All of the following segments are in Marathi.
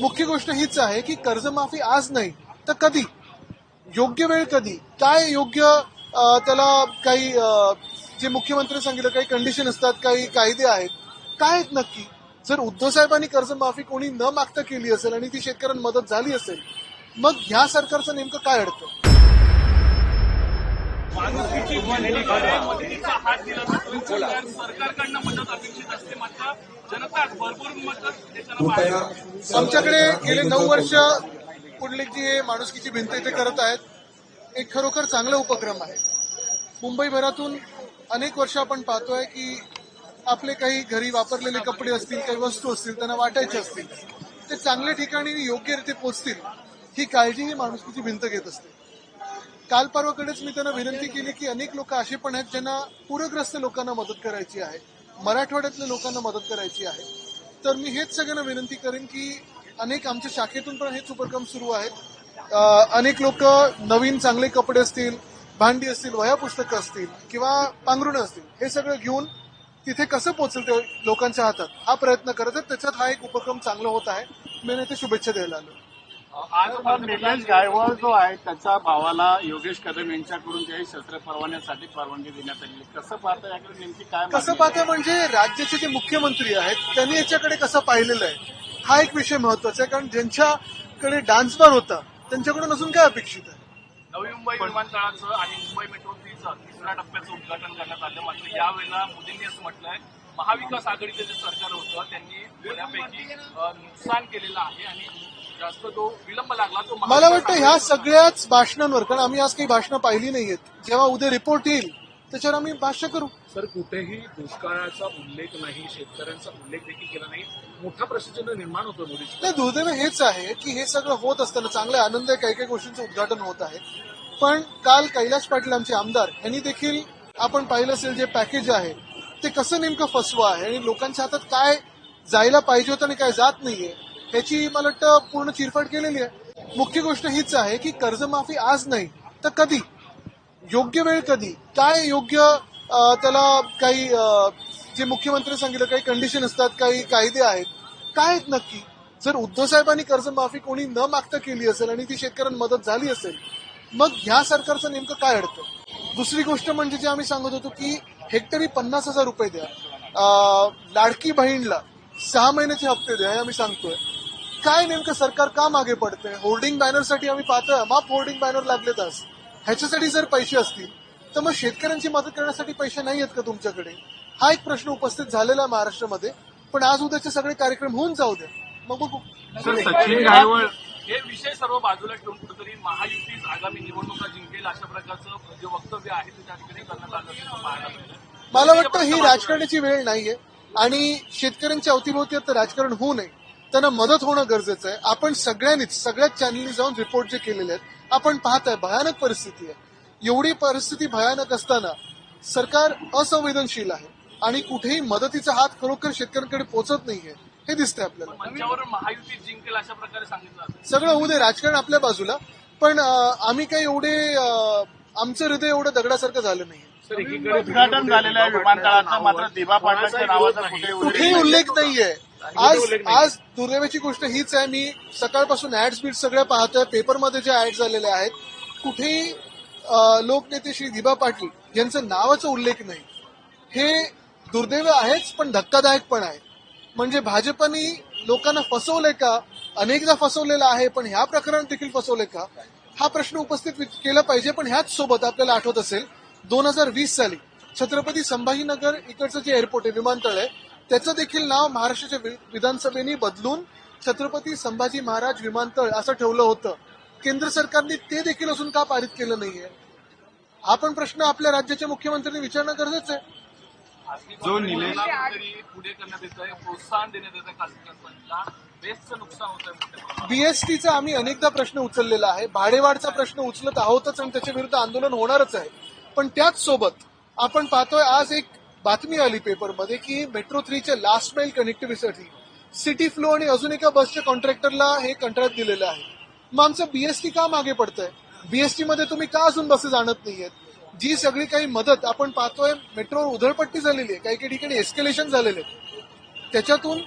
मुख्य गोष्ट हीच आहे की कर्जमाफी आज नाही तर कधी? योग्य वेळ कधी? काय योग्य त्याला काही जे मुख्यमंत्री सांगितलं काही कंडिशन असतात काही कायदे आहेत काय आहेत नक्की? जर उद्धव साहेबांनी कर्जमाफी कोणी न मागता केली असेल आणि ती शेतकऱ्यांना मदत झाली असेल मग ह्या सरकारचं नेमकं काय अडतं माणुसकीची मदतीचा हात दिला जातो सरकारकडनं मदत अपेक्षित असते मात्र जनता भरपूर मदत आमच्याकडे गेले नऊ वर्ष पुढलीक जी हे माणुसकीची भिंत इथे करत आहेत एक खरोखर चांगला उपक्रम आहे. मुंबईभरातून अनेक वर्ष आपण पाहतोय की आपले काही घरी वापरलेले कपडे असतील काही वस्तू असतील त्यांना वाटायचे असतील ते चांगल्या ठिकाणी योग्यरीत्या पोचतील ही काळजी ही माणुसकीची भिंत घेत असते. काल परवाकडेच मी त्यांना विनंती केली की अनेक लोक असे पण आहेत ज्यांना पूरग्रस्त लोकांना मदत करायची आहे. मराठवाड्यातल्या लोकांना मदत करायची आहे. तर मी हेच सगळ्यांना विनंती करेन की अनेक आमच्या शाखेतून पण हेच उपक्रम सुरू आहेत. अनेक लोक नवीन चांगले कपडे असतील भांडी असतील वह्या पुस्तकं असतील किंवा पांघरुणं असतील हे सगळं घेऊन तिथे कसं पोहोचेल ते लोकांच्या हातात? हा प्रयत्न करत आहेत. त्याच्यात हा एक उपक्रम चांगला होत आहे. मी इथे शुभेच्छा द्यायला आलो. निलेश गायवळ जो आहे त्याच्या भावाला योगेश कदम यांच्याकडून जे शस्त्र परवान्यासाठी परवानगी देण्यात आली कसं पाहता याकडे नेमकी काय कसं पाहता म्हणजे राज्याचे जे मुख्यमंत्री आहेत त्यांनी याच्याकडे कसं पाहिलेलं आहे हा एक विषय महत्त्वाचा आहे. कारण ज्यांच्याकडे डान्स बार होता त्यांच्याकडून अजून काय अपेक्षित आहे? नवी मुंबई विमानतळाचं आणि मुंबई मेट्रो तिसऱ्या टप्प्याचं उद्घाटन करण्यात आलं. मात्र यावेळेला मोदींनी असं म्हटलंय महाविकास आघाडीचं जे सरकार होतं त्यांनी बऱ्यापैकी नुकसान केलेलं आहे आणि जास्त जो विलंब लागला तो मला वाटतं ह्या सगळ्याच भाषणांवर कारण आम्ही आज काही भाषणं पाहिली नाहीयेत. जेव्हा उद्या रिपोर्ट येईल त्याच्यावर आम्ही भाष्य करू. सर कुठेही दुष्काळाचा उल्लेख नाही शेतकऱ्यांचा उल्लेख देखील केला नाही. मोठा प्रश्नचिन्ह निर्माण होतो मोदी नाही दुर्दैव हेच आहे की हे सगळं होत असताना चांगले आनंद आहे काही काही गोष्टींचं उद्घाटन होत आहे. पण काल कैलास पाटील आमचे आमदार यांनी देखील आपण पाहिलं असेल जे पॅकेज आहे ते कसं नेमकं फसवं आहे आणि लोकांच्या हातात काय जायला पाहिजे होतं आणि काय जात नाहीये ह्याची मला वाटतं पूर्ण चिरफाड केलेली आहे. मुख्य गोष्ट हीच आहे की कर्जमाफी आज नाही तर कधी? योग्य वेळ कधी? काय योग्य त्याला काही जे मुख्यमंत्री सांगितलं काही कंडिशन असतात काही कायदे आहेत काय आहेत नक्की? जर उद्धव साहेबांनी कर्जमाफी कोणी न मागता केली असेल आणि ती शेतकऱ्यांना मदत झाली असेल मग ह्या सरकारचं नेमकं काय अडतं? दुसरी गोष्ट म्हणजे जे आम्ही सांगत होतो की हेक्टरी पन्नास हजार रुपये द्या लाडकी बहीणला सहा महिन्याचे हप्ते द्या हे आम्ही सांगतोय. काय नेमकं सरकार का मागे पडतंय? होर्डिंग बॅनरसाठी आम्ही पाहतोय माप होर्डिंग बॅनर लागलेत आज ह्याच्यासाठी जर पैसे असतील तर मग शेतकऱ्यांची मदत करण्यासाठी पैसे नाही आहेत का तुमच्याकडे? हा एक प्रश्न उपस्थित झालेला आहे महाराष्ट्रामध्ये. पण आज उद्याचे सगळे कार्यक्रम होऊन जाऊ द्या मग बघू. सर सचिन गायवळ हे विषय सर्व बाजूला ठेवून कुठेतरी महायुतीच आगामी निवडणुका जिंकेल अशा प्रकारचं जे वक्तव्य आहे ते त्या ठिकाणी करण्यात मला वाटतं ही राजकारणाची वेळ नाहीये. आणि शेतकऱ्यांच्या अवतीभोवती आता राजकारण होऊ नये. त्यांना मदत होणं गरजेचं आहे. आपण सगळ्यांनीच सगळ्याच चॅनलनी जाऊन रिपोर्ट जे केलेले आहेत आपण पाहताय भयानक परिस्थिती आहे. एवढी परिस्थिती भयानक असताना सरकार असंवेदनशील आहे आणि कुठेही मदतीचा हात खरोखर शेतकऱ्यांकडे पोहोचत नाहीये. हे दिसतंय आपल्याला. मंचावर महायुती जिंकेल अशा प्रकारे सांगितलं जातं सगळं होऊ दे राजकारण आपल्या बाजूला. पण आम्ही काही एवढे आमचं हृदय एवढं दगडासारखं झालं नाही उद्घाटन झालेलं आहे विमानतळाचं मात्र दिवा पाटलाच्या नावाचा कुठेही. उल्लेख नाहीये. आज आज दुर्दैवाची गोष्ट हीच आहे मी सकाळपासून ऍड्स बीट सगळ्या पाहतोय. पेपरमध्ये जे ऍड झालेले आहेत कुठेही लोकनेते श्री दिबा पाटील यांचं नावाचा उल्लेख नाही. हे दुर्दैव आहेच पण धक्कादायक पण आहे. म्हणजे भाजपनी लोकांना फसवलंय का? अनेकदा फसवलेलं आहे पण ह्या प्रकरणात देखील फसवलंय का? हा प्रश्न उपस्थित केला पाहिजे पण ह्याच सोबत आपल्याला आठवत असेल दोन हजार वीस साली छत्रपती संभाजीनगर इकडचं जे एअरपोर्ट आहे विमानतळ आहे त्याचं देखील नाव महाराष्ट्राच्या विधानसभेने बदलून छत्रपती संभाजी महाराज विमानतळ असं ठेवलं होतं. केंद्र सरकारने ते देखील अजून का पारित केलं नाहीये? हा पण प्रश्न आपल्या राज्याच्या मुख्यमंत्र्यांनी विचारणं गरजेचं आहे. जो निलेश कुठेतरी पुढे करण्यात येत आहे प्रोत्साहन देण्यात येत आहे खासगी कंपनीला बेस्टचं नुकसान होत आहे मोठ्या प्रमाणात. बीएसटीचा आम्ही अनेकदा प्रश्न उचललेला आहे. भाडेवाढचा प्रश्न उचलत आहोतच आणि त्याच्या विरुद्ध आंदोलन होणारच आहे. पण त्याच सोबत आपण पाहतोय आज एक बातमी आली पेपरमध्ये की मेट्रो थ्रीच्या लास्ट माईल कनेक्टिव्हिटीसाठी सिटी फ्लो आणि अजून एका बसच्या कॉन्ट्रॅक्टरला हे कॉन्ट्रॅक्ट दिलेलं आहे. मग आमचं बीएसटी का मागे पडतंय? बीएसटी मध्ये तुम्ही का अजून बसेस आणत नाहीयेत? जी सगळी काही मदत आपण पाहतोय मेट्रोवर उधळपट्टी झालेली आहे. काही काही ठिकाणी एस्केलेशन झालेले त्याच्यातून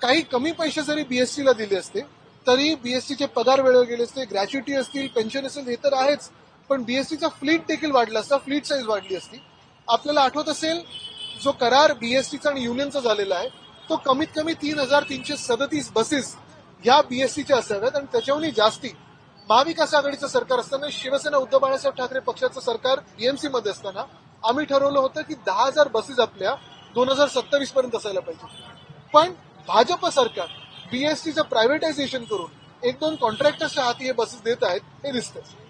काही कमी पैसे जरी बीएसटीला दिले असते तरी बीएसटीचे पगार वेळेवर गेले असते ग्रॅच्युटी असतील पेन्शन असेल हे तर आहेच. पण बीएसटीचा फ्लीट देखील वाढला असता फ्लीट साईज वाढली असती. आपल्याला आठवत असेल जो करार बीएसटीचा आणि युनियनचा झालेला आहे तो कमीत कमी तीन हजार तीनशे सदतीस बसेस ह्या बीएसटीच्या असाव्यात आणि त्याच्याहूनही जास्ती महाविकास आघाडीचं सरकार असताना शिवसेना उद्धव बाळासाहेब ठाकरे पक्षाचं सरकार बीएमसी मध्ये असताना आम्ही ठरवलं होतं की दहा हजार बसेस आपल्या दोन हजार सत्तावीस पर्यंत असायला पाहिजे. पण भाजप सरकार बीएसटीचं प्रायव्हेटायझेशन करून एक दोन कॉन्ट्रॅक्टर्सच्या हाती हे बसेस देत आहेत हे दिसतं